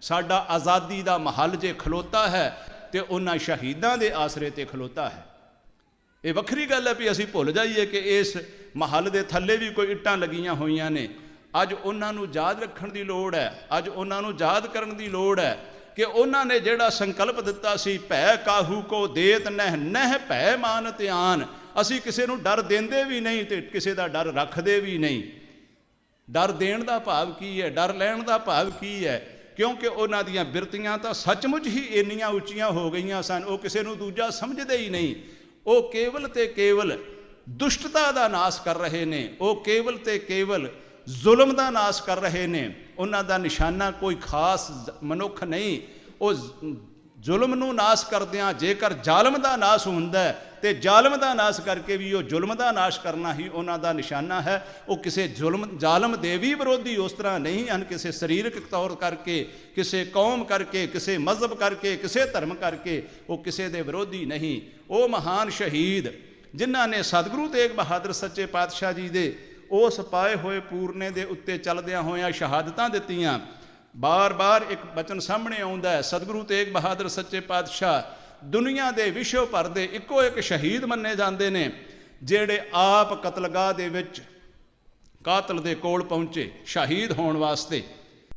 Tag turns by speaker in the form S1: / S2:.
S1: ਸਾਡਾ ਆਜ਼ਾਦੀ ਦਾ ਮਹੱਲ ਜੇ ਖਲੋਤਾ ਹੈ ਤੇ ਉਹਨਾਂ ਸ਼ਹੀਦਾਂ ਦੇ ਆਸਰੇ ਤੇ ਖਲੋਤਾ ਹੈ। ਇਹ ਵੱਖਰੀ ਗੱਲ ਹੈ ਵੀ ਅਸੀਂ ਭੁੱਲ ਜਾਈਏ ਕਿ ਇਸ ਮਹੱਲ ਦੇ ਥੱਲੇ ਵੀ ਕੋਈ ਇੱਟਾਂ ਲੱਗੀਆਂ ਹੋਈਆਂ ਨੇ। ਅੱਜ ਉਹਨਾਂ ਨੂੰ ਯਾਦ ਰੱਖਣ ਦੀ ਲੋੜ ਹੈ, ਅੱਜ ਉਹਨਾਂ ਨੂੰ ਯਾਦ ਕਰਨ ਦੀ ਲੋੜ ਹੈ ਕਿ ਉਹਨਾਂ ਨੇ ਜਿਹੜਾ ਸੰਕਲਪ ਦਿੱਤਾ ਸੀ, ਭੈ ਕਾਹੂ ਕੋ ਦੇਤ ਨਹਿ ਨਹਿ ਭੈ ਮਾਨ ਧਿਆਨ। ਅਸੀਂ ਕਿਸੇ ਨੂੰ ਡਰ ਦਿੰਦੇ ਵੀ ਨਹੀਂ ਤੇ ਕਿਸੇ ਦਾ ਡਰ ਰੱਖਦੇ ਵੀ ਨਹੀਂ। ਡਰ ਦੇਣ ਦਾ ਭਾਵ ਕੀ ਹੈ, ਡਰ ਲੈਣ ਦਾ ਭਾਵ ਕੀ ਹੈ? ਕਿਉਂਕਿ ਉਹਨਾਂ ਦੀਆਂ ਬਿਰਤੀਆਂ ਤਾਂ ਸੱਚਮੁੱਚ ਹੀ ਇੰਨੀਆਂ ਉੱਚੀਆਂ ਹੋ ਗਈਆਂ ਸਨ, ਉਹ ਕਿਸੇ ਨੂੰ ਦੂਜਾ ਸਮਝਦੇ ਹੀ ਨਹੀਂ। ਉਹ ਕੇਵਲ ਤੇ ਕੇਵਲ ਦੁਸ਼ਟਤਾ ਦਾ ਨਾਸ਼ ਕਰ ਰਹੇ ਨੇ, ਉਹ ਕੇਵਲ ਤੇ ਕੇਵਲ ਜ਼ੁਲਮ ਦਾ ਨਾਸ਼ ਕਰ ਰਹੇ ਨੇ। ਉਹਨਾਂ ਦਾ ਨਿਸ਼ਾਨਾ ਕੋਈ ਖਾਸ ਮਨੁੱਖ ਨਹੀਂ, ਉਹ ਜ਼ੁਲਮ ਨੂੰ ਨਾਸ਼ ਕਰਦਿਆਂ ਜੇਕਰ ਜ਼ਾਲਮ ਦਾ ਨਾਸ਼ ਹੁੰਦਾ ਹੈ, ਤੇ ਜ਼ਾਲਮ ਦਾ ਨਾਸ਼ ਕਰਕੇ ਵੀ ਉਹ ਜ਼ੁਲਮ ਦਾ ਨਾਸ਼ ਕਰਨਾ ਹੀ ਉਹਨਾਂ ਦਾ ਨਿਸ਼ਾਨਾ ਹੈ। ਉਹ ਕਿਸੇ ਜ਼ੁਲਮ, ਜ਼ਾਲਮ ਦੇ ਵੀ ਵਿਰੋਧੀ ਉਸ ਤਰ੍ਹਾਂ ਨਹੀਂ ਹਨ। ਕਿਸੇ ਸਰੀਰਕ ਤੌਰ ਕਰਕੇ, ਕਿਸੇ ਕੌਮ ਕਰਕੇ, ਕਿਸੇ ਮਜ਼ਹਬ ਕਰਕੇ, ਕਿਸੇ ਧਰਮ ਕਰਕੇ ਉਹ ਕਿਸੇ ਦੇ ਵਿਰੋਧੀ ਨਹੀਂ। ਉਹ ਮਹਾਨ ਸ਼ਹੀਦ, ਜਿਨ੍ਹਾਂ ਨੇ ਸਤਿਗੁਰੂ ਤੇਗ ਬਹਾਦਰ ਸੱਚੇ ਪਾਤਸ਼ਾਹ ਜੀ ਦੇ ਉਸ ਪਾਏ ਹੋਏ ਪੂਰਨੇ ਦੇ ਉੱਤੇ ਚੱਲਦਿਆਂ ਹੋਇਆਂ ਸ਼ਹਾਦਤਾਂ ਦਿੱਤੀਆਂ। ਬਾਰ-ਬਾਰ ਇੱਕ ਬਚਨ ਸਾਹਮਣੇ ਆਉਂਦਾ ਹੈ, ਸਤਿਗੁਰੂ ਤੇਗ ਬਹਾਦਰ ਸੱਚੇ ਪਾਤਸ਼ਾਹ, ਦੁਨੀਆ ਦੇ ਵਿਸ਼ਵ ਭਰ ਦੇ ਇੱਕੋ ਇੱਕ ਸ਼ਹੀਦ ਮੰਨੇ ਜਾਂਦੇ ਨੇ, ਜਿਹੜੇ ਆਪ ਕਤਲਗਾਹ ਦੇ ਵਿੱਚ ਕਾਤਲ ਦੇ ਕੋਲ ਪਹੁੰਚੇ, ਸ਼ਹੀਦ ਹੋਣ ਵਾਸਤੇ।